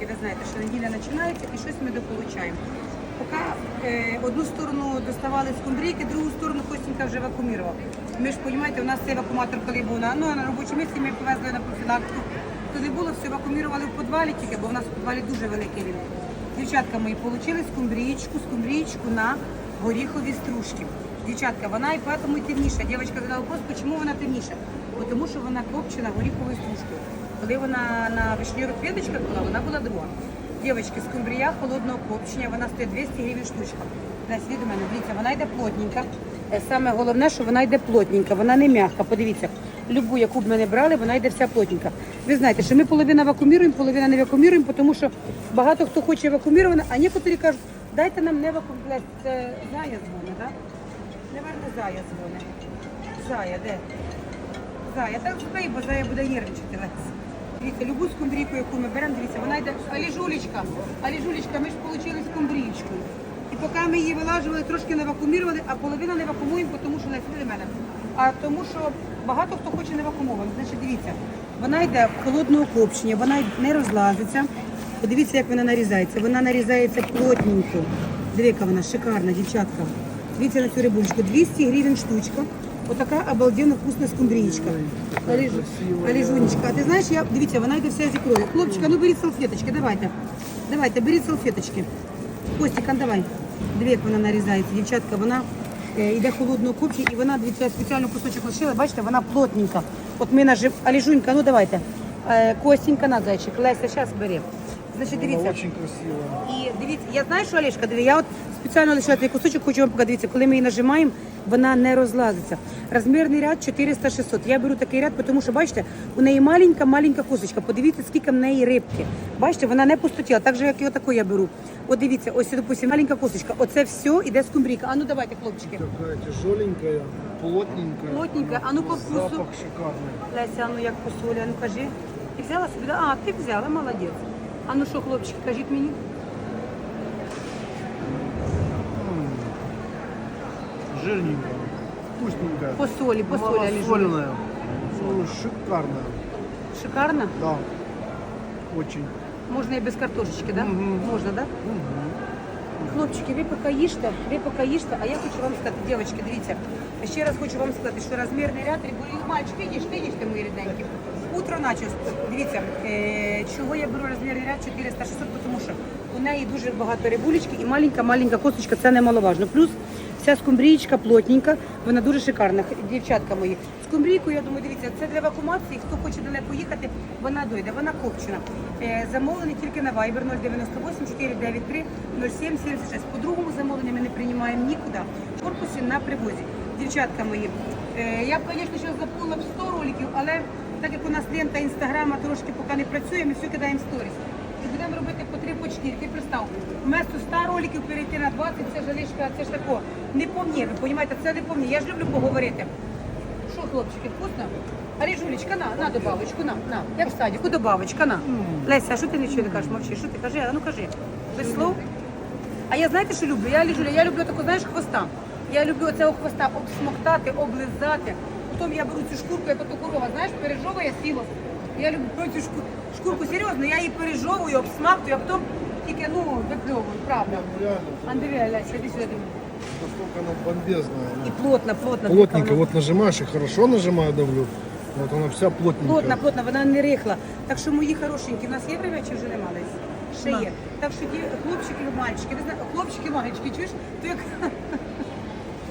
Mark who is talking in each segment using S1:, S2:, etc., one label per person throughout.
S1: Ви знаєте, що неділя починається і щось ми дополучаємо. Поки е, одну сторону доставали з кундрійки, другу сторону Костінька вже вакуумував. Ми ж розумієте, у нас цей вакууматор, коли був на, ну, на робочому місці, ми повезли на профілактику. Коли було, все вакуумували в підвалі тільки, бо в нас в підвалі дуже великий він. Дівчатка мої отримали скумбрієчку, скумбрієчку на горіхові стружки. Дівчатка, вона і поэтому і темніша. Дівчатка задала вопрос, чому вона темніша? Тому що вона копчена горіховою стружкою. Коли вона на вишньових квіточках була, вона була друга. Дівчатки, скумбрія холодного копчення, вона стоїть 200 гривень штучка. На слід у мене, дивіться, вона йде плотненька. Е, Саме головне, що вона йде плотненька, вона не м'яка. Подивіться, любу, яку б ми не брали, вона йде вся плотненька. Ви знаєте, що ми половина вакууміруємо, половина не вакууміруємо, тому що багато хто хоче вакууміроване, а некоторі кажуть, дайте нам не вакуумірувати. Це зая дзвони, так? Наверно, зая дзвони. Зая, де? Зая, так бо зая буде нервничати. Дивіться, любу скумбрійку, яку ми беремо, дивіться, вона йде. Аліжулечка, аліжулечка, ми ж отримали скумбрійку. І поки ми її вилажували, трошки не вакуумірували, а половина не вакуумуємо, тому що не для мене. А тому що багато хто хоче не вакуумовано. Значить, дивіться, вона йде в холодного копчення, вона не розлазиться. Подивіться, як вона нарізається. Вона нарізається плотненько. Дивіться, вона шикарна, дівчатка. Дивіться на цю рибулечку. 200 гривень штучка. Отака обалденно вкусна скумбрієчка. Аліжу, Аліжунечка, а ти знаєш, я, дивіться, вона йде вся з ікрою. Хлопчика, ну беріть салфеточки, давайте. Давайте, беріть салфеточки. Костіка, давай. Диви, як вона нарізається. Дівчатка, вона е, йде холодного копчення і вона, дивіться, я спеціально кусочок лишила, бачите, вона плотненька. От ми нажив. Аліжунька, ну давайте. Е, Костінька на зайчик. Леся, зараз бери. Значить, дивіться.
S2: очень красивая.
S1: І дивіться, я знаю, що Олешка, дивіться, я от спеціально лишила цей кусочок, хочу вам показати. Дивіться, коли ми її нажимаємо, вона не розлазиться. Розмірний ряд 400-600. Я беру такий ряд, тому що, бачите, у неї маленька-маленька кусочка. Подивіться, скільки в неї рибки. Бачите, вона не пустотіла, так же, як і отаку я беру. От дивіться, ось, допустим, маленька кусочка. Оце все іде з кумбрійка. А ну давайте, хлопчики.
S2: Такая тяжеленькая, плотненькая.
S1: Плотненькая. А ну по вкусу.
S2: Запах шикарный.
S1: Леся, а ну як по солі, а ну кажи. Ти взяла собі? А, ти взяла, молодець. А ну що, хлопчики, кажіть мені.
S2: Жирненькая, вкусненькая.
S1: По солі, по солі, Аліжу.
S2: Малосольная. Ну, шикарная.
S1: Шикарно?
S2: Да. Очень.
S1: Можна і без картошечки, да?
S2: Мгм.
S1: Можна, да? Хлопчики, ви поки їжте, ви поки їжте, а я хочу вам сказати, дівчатки, дивіться, ще раз хочу вам сказати, що розмірний ряд рибулі, мальчики, їжте, їжте, мої рідненькі. Утро начос. Дивіться, е, чого я беру розмірний ряд 400-600, тому що у неї дуже багато рибулечки і маленька-маленька косточка, це немаловажно. Плюс вся скумбрієчка плотненька, вона дуже шикарна. Дівчатка мої. Скумбрійку, я думаю, дивіться, це для вакуумації. Хто хоче далеко їхати, вона дойде, вона копчена. Е, замовлення тільки на Viber 098 493 0776. По другому замовленню ми не приймаємо нікуди. В корпусі на привозі. Дівчатка мої, е, я б, звісно, ще заповнила б 100 роликів, але так як у нас лента інстаграма трошки поки не працює, ми все кидаємо в сторіс. Будемо по 3 4. Ти представ, вместо 100 роликів перейти на 20, це жалишка, це ж тако. Не по мені, ви розумієте, це не по мені. Я ж люблю поговорити. Що, хлопчики, вкусно? Алі, Жулечка, на, на добавочку, на, на. Як в садіку, добавочка, на. Леся, а що ти нічого не кажеш, мовчи? Що ти кажи? А ну кажи. Без слов? А я знаєте, що люблю? Я Ліжуля, я люблю таку, знаєш, хвоста. Я люблю оцього хвоста обсмоктати, облизати. Потім я беру цю шкурку, як ото корова, знаєш, пережовує сіло. Я люблю цю шкурку, шкурку серйозно, я її пережовую, обсмактую, а потім тільки, ну, випльовую, правда.
S2: Реально.
S1: Андрій, Леся, іди сюди.
S2: Насколько она бомбезная.
S1: І плотно, плотно.
S2: Плотненько,
S1: Вона-
S2: вот нажимаешь и хорошо нажимаю, давлю. Вот она вся плотненькая.
S1: Плотна, плотна, вона не рихла. Так що мої хорошенькі, у нас є время чи вже нема десь? Ще є. Так що ті хлопчики і мальчики, ви знаєте, хлопчики, мальчики, чуєш? То як...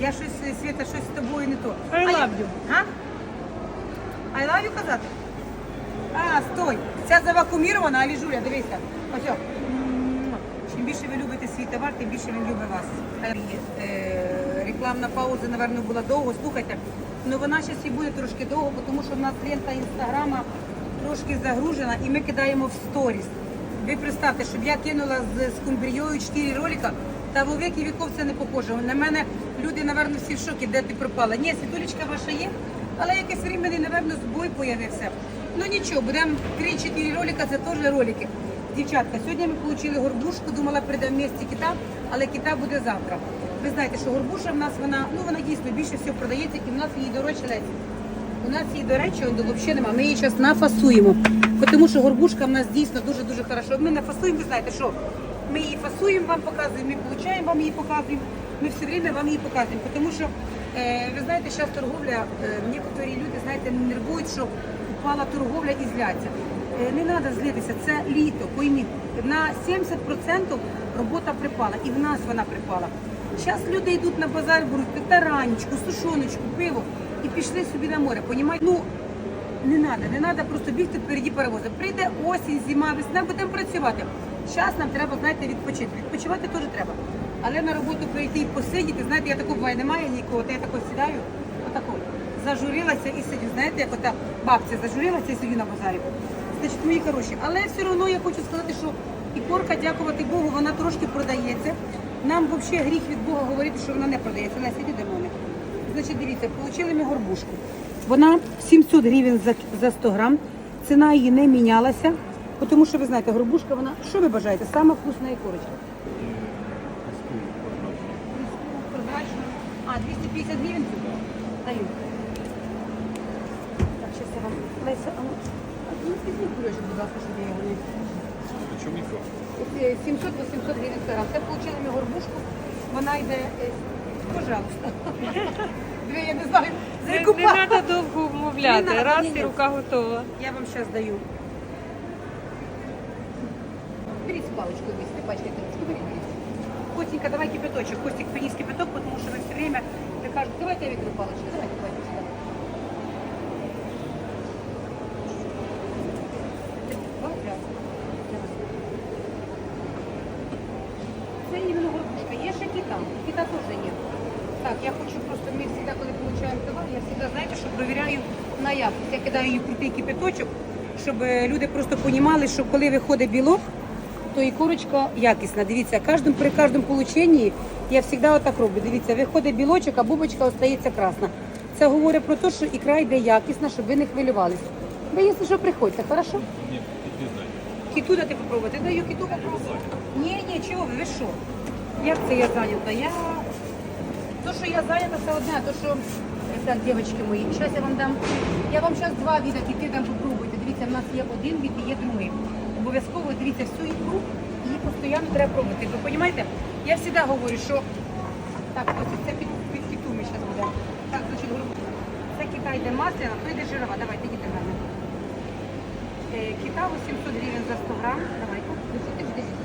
S1: Я щось, Свята, щось з тобою не то.
S3: I love you.
S1: А? I love you казати? А, стой. Ця завакумірована, а Ліжуля, дивися. Ось. Чим більше ви любите свій товар, тим більше він любить вас. Е, рекламна пауза, напевно, була довго. Слухайте, ну вона зараз і буде трошки довго, тому що в нас лента інстаграма трошки загружена і ми кидаємо в сторіс. Ви представте, щоб я кинула з скумбрією 4 ролика, та в віки віков це не похоже. На мене люди, напевно, всі в шокі, де ти пропала. Ні, світулечка ваша є, але якийсь временний, напевно, збой появився. Ну нічого, будемо 3-4 ролика, це теж ролики. Дівчатка, сьогодні ми отримали горбушку, думала прийде в місті кита, але кита буде завтра. Ви знаєте, що горбуша в нас вона, ну вона дійсно більше всього продається, і в нас її дорожче леся. У нас її, до речі, взагалі немає. Ми її зараз нафасуємо. Тому що горбушка в нас дійсно дуже-дуже хорошо. Ми не фасуємо, ви знаєте, що ми її фасуємо, вам показуємо, ми получаємо вам її показуємо. Ми все время вам її показуємо. Тому що, е, ви знаєте, зараз торговля, е, некоторі люди, знаєте, нервують, що упала торговля і зляться. Е, Не треба злитися, це літо, пойміть. На 70% робота припала, і в нас вона припала. Зараз люди йдуть на базар, беруть таранечку, сушоночку, пиво і пішли собі на море. Понімаєте? Ну, не треба, не треба просто бігти впереді паровоза. Прийде осінь, зима, весна, будемо працювати. Зараз нам треба, знаєте, відпочити. Відпочивати теж треба. Але на роботу прийти і посидіти, знаєте, я такого буває, немає нікого, то я тако сідаю, отако, зажурилася і сидю. Знаєте, як ота бабця зажурилася і сидю на базарі. Значить, мої хороші. Але все одно я хочу сказати, що і порка, дякувати Богу, вона трошки продається. Нам взагалі гріх від Бога говорити, що вона не продається. Леся, іди до мене. Значить, дивіться, отримали ми горбушку. Вона 700 гривень за, за 100 грам. Ціна її не мінялася, тому що ви знаєте, горбушка, вона, що ви бажаєте? Саме вкусна і корочка. Прозрачно. А, 250 гривень? Даю. Так, зараз я вам, Леся, а ну, а ну, кульочок, будь ласка, щоб я його не...
S3: Причому ніхто.
S1: Е, 700-800 гривень грам. Це отримали ми горбушку. Вона йде, е, пожалуйста. Дві, я не знаю,
S4: Не, не треба довго
S1: Не
S4: вмовляти.
S1: надо,
S4: Раз
S1: ні, ні.
S4: і рука готова.
S1: Я вам сейчас даю. Берите палочку, не пачкайте ручку, берите. Костенька, давай кипяточек. Костик, принес кипяток, потому что вы все время кажете, давайте я веду палочку, давайте, давайте. Давай, да. Давай. Це іменно горбушка. Кита. Кита теж є. Так, я хочу просто, ми завжди, коли получаємо товар, я завжди, знаєте, що провіряю на якість. Я кидаю її в крутий кипяточок, щоб е, люди просто розуміли, що коли виходить білок, то і курочка якісна. Дивіться, кожному, при кожному полученні я завжди отак роблю. Дивіться, виходить білочок, а бубочка остається красна. Це говорить про те, що ікра йде якісна, щоб ви не хвилювалися. Ви, якщо що, приходьте, хорошо?
S3: Ні.
S1: Кіту дати попробувати. Даю кіту попробувати. Ні, ні, чого ви, ви що? Як це я зайнята? Я... То, що я зайнята, це одне, то, що... Так, дівчатки мої, зараз я вам дам... Я вам зараз два віда кіти дам попробуйте. Дивіться, в нас є один від і є другий. Обов'язково дивіться всю ікру, її постійно треба пробувати. Ви розумієте? Я завжди говорю, що... Так, ось це під, під кіту ми зараз будемо. Так, значить, це кита йде масляна, то йде жирова. Давайте, мене. Е, Кита 800 гривень за 100 грам. Давайте. Висоти десь.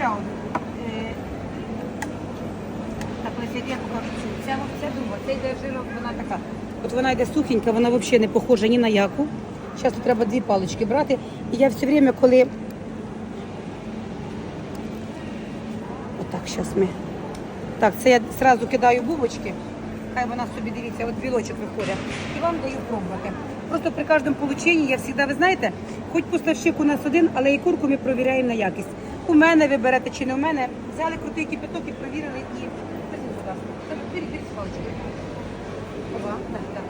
S1: Ще. Е, це йде жирок, вона така. От вона йде сухенька, вона взагалі не похожа ні на яку. Зараз тут треба дві палички брати. І я все время, коли. Отак, зараз ми. Так, це я одразу кидаю бубочки. Хай вона собі дивіться, от білочок виходить. І вам даю пробувати. Просто при кожному полученні я завжди, ви знаєте, хоч поставщик у нас один, але і курку ми провіряємо на якість. У мене ви берете чи не у мене. Взяли крутий кипяток і провірили і. Візьміть, будь ласка. Так, так.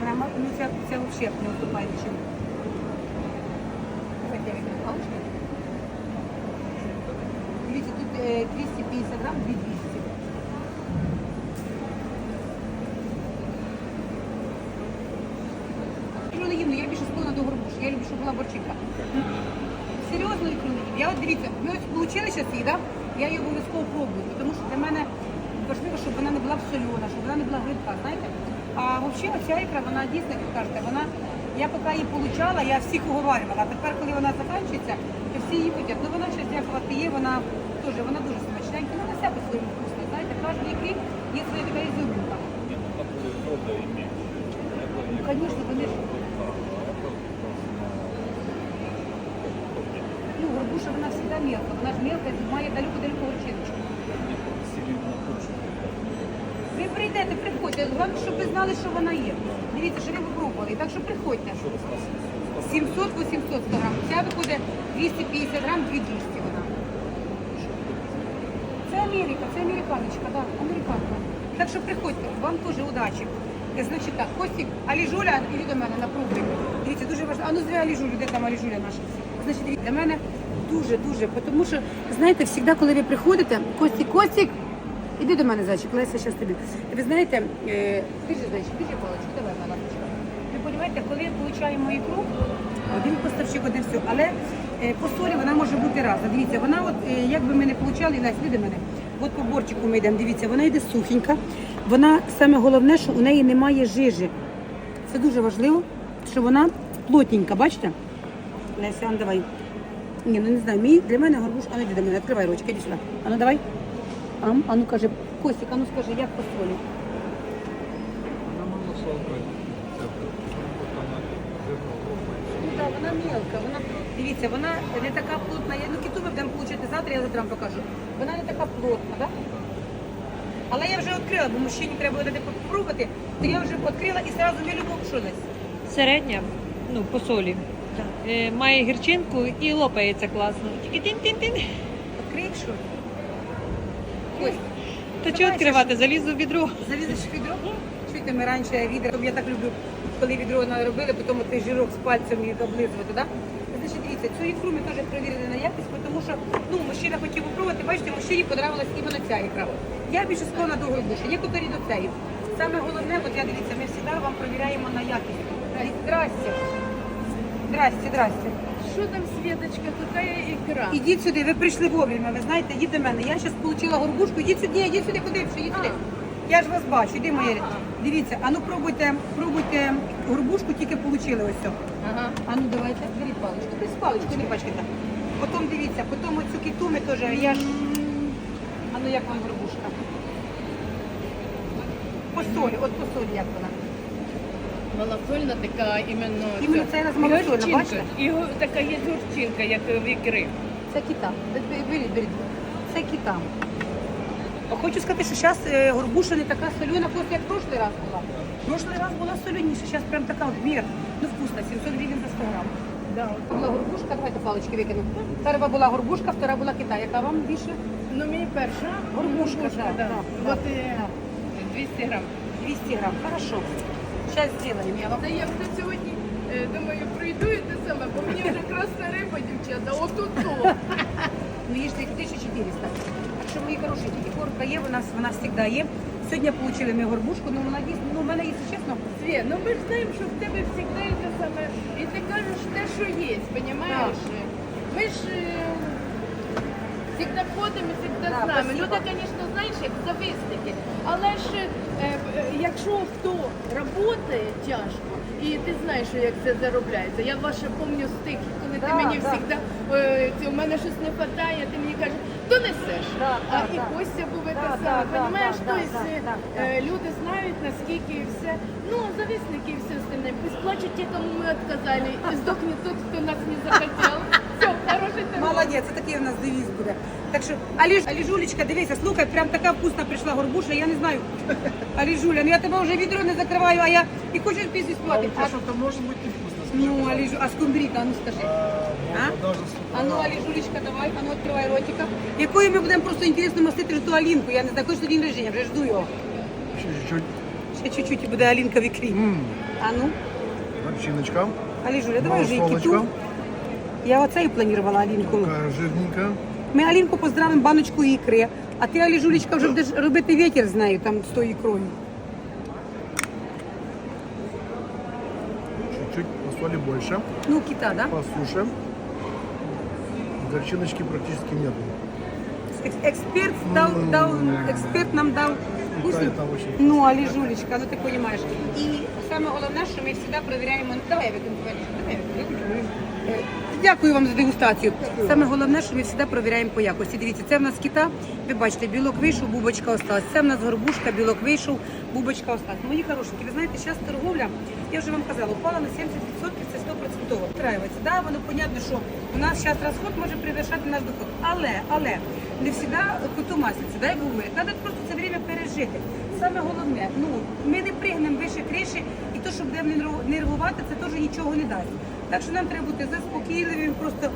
S1: Прямо, ну це, це взагалі не уступає палички. Дивіться, тут е, 250 грам, 2200. Ікру не їм, ну я більше склонна до горбуш. Я люблю, щоб була борчинка. Серйозно ікру. Я от дивіться, ми ось отримали зараз її, да? я її обов'язково пробую, тому що для мене важливо, щоб вона не була солена, щоб вона не була грибка, знаєте? А взагалі оця ікра, вона дійсно, як кажете, вона, я поки її получала, я всіх уговарювала. А тепер, коли вона закінчується, то всі її будять. Ну вона ще дякувати є, вона теж, вона дуже смачненька, ну на себе своєму вкусно. Знаєте, кожній ікрі є своя така ізюминка.
S3: Ну.
S1: Ну, звісно, горбуша, вона всегда мелка. Вона ж мелка, має далеко-далеко горчиночку. Ви прийдете, приходьте. Головне, щоб ви знали, що вона є. Дивіться, що ви попробували. Так що приходьте. 700-800 грам. Ця виходить 250 грам, 2200 вона. Це Америка, це американочка, да, американка. Так що приходьте, вам теж удачі. Значить так, Костік, Аліжуля, іди до мене на пробу. Дивіться, дуже важливо. А ну зве Аліжулю, де там Аліжуля наша? Значить, дивіться, для мене дуже-дуже, тому що, знаєте, завжди, коли ви приходите, Костік, Костік, іди до мене, зайчик, Леся, зараз тобі. Ви знаєте, е, біжи, зайчик, біжи, паличку, давай, мала. розумієте, коли отримуємо ікру, один поставщик, один все. Але е, по солі вона може бути разна. Дивіться, вона от, е, як би ми не получали, Лесь, сліди мене. От по борчику ми йдемо, дивіться, вона йде сухенька. Вона саме головне, що у неї немає жижі. Це дуже важливо, що вона плотненька, бачите? Леся, давай. Ні, ну не знаю, мій для мене горбуш, а не для мене, відкривай ручки, іди сюди. А ну давай. Ам, а ну каже, Костік, а ну скажи, як по солі? Ну так, вона мелка, вона дивіться, вона не така плотна. Я ну кіту ми будемо получити завтра, я завтра вам покажу. Вона не така плотна, так? Але я вже відкрила, бо мужчині треба буде попробувати, то я вже відкрила і одразу не любов що десь.
S4: Середня, ну, по солі. Е, має гірчинку і лопається класно. Тільки тин-тин-тин.
S1: Відкрий, що? Ось.
S4: Та чого відкривати? Залізу в відро.
S1: Залізеш в відро? Чуєте, ми раніше відра, я так люблю, коли відро робили, потім той жирок з пальцем і облизувати, так? Значить, дивіться, цю ікру ми теж перевірили на якість, тому що ну, мужчина хотів попробувати, бачите, мужчині подобалась іменно ця ікра. Я більше склонна до горбуші, некоторі до цієї. Саме головне, от я дивіться, ми завжди вам перевіряємо на якість. Здрасте. Здрасте, здрасте.
S5: Что там, Светочка, какая икра?
S1: Ідіть сюди, ви прийшли вовремя, ви знаєте, йдіть до мене. Я зараз отримала горбушку, ідіть сюди, ідіть сюди, куди ідіть сюди. Я ж вас бачу, іди моє. Дивіться, а ну пробуйте, пробуйте горбушку, тільки отримали ось.
S5: Ага.
S1: А ну давайте, беріть паличку, беріть паличку, не пачкайте. Потім дивіться, потім оцю кіту ми теж, я ж... А ну як вам горбушка? По солі, от по солі як вона.
S5: Малосольна така іменно.
S1: Іменно це раз малосольна,
S5: Горчинка.
S1: бачите?
S5: І го- така є горчинка, як в ікри.
S1: Це кита. Бе- Беріть, беріть. Це кита. А Хочу сказати, що зараз горбуша не така солена, просто як в прошлый раз була. В прошлый раз була соленіша, зараз прям така от мір. Ну вкусна, 700 гривень за 100 грам. Да, була горбушка, давайте палички викинемо. Перша була горбушка, втора була кита. Яка вам більше?
S5: Ну, мені перша
S1: Горбушка, да,
S5: да.
S1: да,
S5: От
S1: да,
S5: е,
S1: да.
S5: 200 грам.
S1: 200 грам, хорошо. Сейчас сделаем, я вам.
S5: Та я вже сьогодні е, думаю, прийду і те саме, бо мені вже красна риба, дівчата, отут то.
S1: Ну, їжте їх 1400. Так що, мої хороші, ікорка є, у нас вона завжди є. Сьогодні отримали ми горбушку, ну вона дійсно, ну в мене, якщо чесно,
S5: Свє, ну ми ж знаємо, що в тебе завжди те саме. І ти кажеш те, що є, розумієш? Ми ж е, завжди ходимо і завжди
S1: Да,
S5: з нами. Люди, звісно, знаєш, як. Але ж е, е, якщо хто працює тяжко, і ти знаєш, що як це заробляється. Я ваше пам'ятаю стики, коли ти мені
S1: да.
S5: завжди, е, це, у мене щось не вистачає, ти мені кажеш, донесеш.
S1: Да,
S5: а
S1: да,
S5: і
S1: да.
S5: Костя був
S1: Да, да,
S5: саме.
S1: да,
S5: Понімаєш,
S1: да,
S5: тобто
S1: да, да, да.
S5: люди знають, наскільки і все. Ну, зависники і все остальне. Пусть плачуть ті, кому ми отказали, і здохне тот, хто нас не захотів. Ти.
S1: молодець, це такий у нас девіз буде. Так що, Аліж, Аліжулечка, дивися, слухай, прям така вкусна прийшла горбуша, я не знаю. Аліжуля, ну я тебе вже відро не закриваю, а я і хочу пісню
S2: А
S1: співати.
S2: вот что-то может быть невкусно.
S1: Ну. Аліжу, а скумбріка, а ну скажи.
S2: А,
S1: А? А ну, Аліжулечка, давай, а ну відкривай ротика. Якою ми будемо просто інтересно мастити ту Алінку, я не знаю, хочеш день рождення, вже жду його.
S2: Еще чуть-чуть.
S1: Ще чуть-чуть і буде Алінка в ікрі. А ну,
S2: Горчиночка.
S1: Аліжуля, давай вже і
S2: Малосолочка.
S1: Я оце і планувала Алінку.
S2: Такая жирненькая.
S1: Ми Алінку поздравимо баночку ікри. А ти, Аліжулечка, вже будеш робити вітер з нею там з тою ікрою.
S2: Чуть-чуть посоли больше.
S1: Ну, кита, да?
S2: По суше. Горчиночки практически нету.
S1: Експерт дав, дав, експерт нам дав вкусну.
S2: очень
S1: Ну, Аліжулечка, ну ти розумієш. І саме головне, що ми завжди перевіряємо. Давай я викину давай я викину. Дякую вам за дегустацію. Саме головне, що ми завжди перевіряємо по якості. Дивіться, це в нас кита. Ви бачите, білок вийшов, бубочка осталась. Це в нас горбушка, білок вийшов, бубочка осталась. Мої хорошенькі, ви знаєте, зараз торговля, я вже вам казала, упала на 70%, це 100%. Втраюється. Да, воно понятно, що у нас зараз розход може перевершати наш доход. Але, але не завжди коту масляться, Бог мир. Треба просто це время пережити. Саме головне, ну ми не пригнемо вище криші, і то, що будемо нерву- нервувати, це теж нічого не дасть. Так що нам треба бути заспокійливими, просто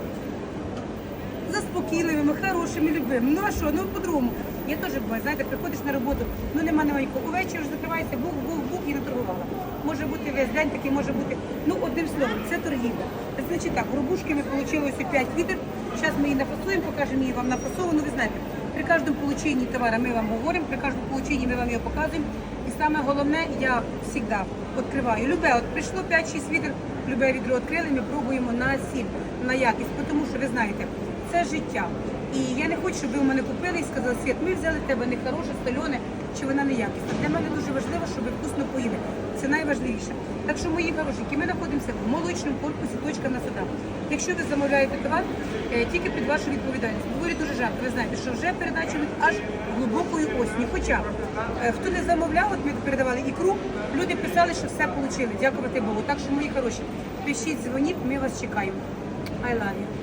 S1: заспокійливими, хорошими, любими. Ну а що, ну по-другому. Я теж буваю, знаєте, приходиш на роботу, ну нема немаленько. Увечері вже закривається бух, бух, бух і наторгувала. Може бути весь день такий, може бути. Ну, одним словом, це торгівля. Значить так, горбушки ми отримали ось 5 відер. Зараз ми її нафасуємо, покажемо її вам нафасовану. Ви знаєте, при кожному полученні товару ми вам говоримо, при кожному полученні ми вам його показуємо. І саме головне, я завжди відкриваю. Любе, от прийшло 5-6 відер, любе відро відкрили, ми пробуємо на сіль, на якість, тому що ви знаєте, це життя. І я не хочу, щоб ви у мене купили і сказали, Світ, ми взяли тебе не хороше, солене, чи вона не якісна. Для мене дуже важливо, щоб ви вкусно поїли. Це найважливіше. Так що, мої хорошенькі, ми знаходимося в молочному корпусі, точка на садах. Якщо ви замовляєте товар, е, тільки під вашу відповідальність. Говорю дуже жарко, ви знаєте, що вже передача аж глибокої осені. Хоча е, хто не замовляв, от ми передавали ікру, люди писали, що все отримали. Дякувати Богу. Так що, мої хороші, пишіть, дзвоніть, ми вас чекаємо. I love you.